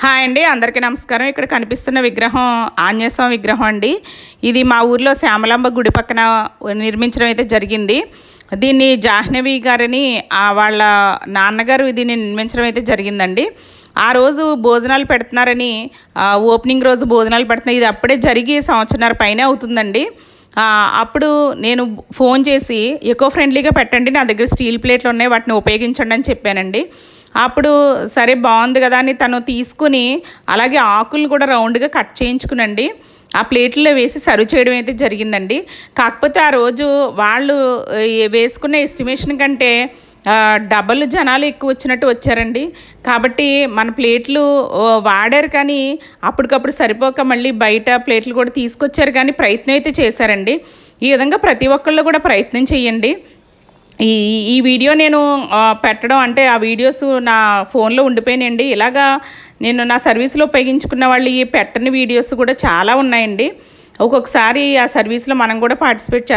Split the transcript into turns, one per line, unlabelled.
Hi అండి అందరికీ నమస్కారం. ఇక్కడ కనిపిస్తున్న విగ్రహం ఆంజనేయస్వామి విగ్రహం అండి. ఇది మా ఊర్లో శ్యామలాంబ గుడి పక్కన నిర్మించడం అయితే జరిగింది. దీన్ని జాహ్నవి గారని వాళ్ళ నాన్నగారు దీన్ని నిర్మించడం అయితే జరిగిందండి. ఆ రోజు భోజనాలు పెడుతున్నారని ఓపెనింగ్ రోజు భోజనాలు పెడుతున్నారు ఇది అప్పుడే జరిగి సంవత్సరాల పైనే అవుతుందండి. అప్పుడు నేను ఫోన్ చేసి ఎకో ఫ్రెండ్లీగా పెట్టండి నా దగ్గర స్టీల్ ప్లేట్లు ఉన్నాయి వాటిని ఉపయోగించండి అని చెప్పానండి. అప్పుడు సరే బాగుంది కదా అని తను తీసుకుని అలాగే ఆకులు కూడా రౌండ్గా కట్ చేయించుకునండి. ఆ ప్లేట్లో వేసి సర్వ్ చేయడం అయితే జరిగిందండి. కాకపోతే ఆ రోజు వాళ్ళు వేసుకునే వేసుకున్న ఎస్టిమేషన్ కంటే డబల్ జనాలు ఎక్కువ వచ్చినట్టు వచ్చారండి. కాబట్టి మన ప్లేట్లు వాడారు కానీ అప్పటికప్పుడు సరిపోక మళ్ళీ బయట ప్లేట్లు కూడా తీసుకొచ్చారు కానీ ప్రయత్నం అయితే చేశారండి. ఈ విధంగా ప్రతి ఒక్కళ్ళు కూడా ప్రయత్నం చేయండి. ఈ ఈ వీడియో నేను పెట్టడం అంటే ఆ వీడియోస్ నా ఫోన్లో ఉండిపోయినాయండి. ఇలాగా నేను నా సర్వీస్లో ఉపయోగించుకున్న వాళ్ళు ఈ పెట్టని వీడియోస్ కూడా చాలా ఉన్నాయండి. ఒక్కొక్కసారి ఆ సర్వీస్లో మనం కూడా పార్టిసిపేట్ చేస్తాం.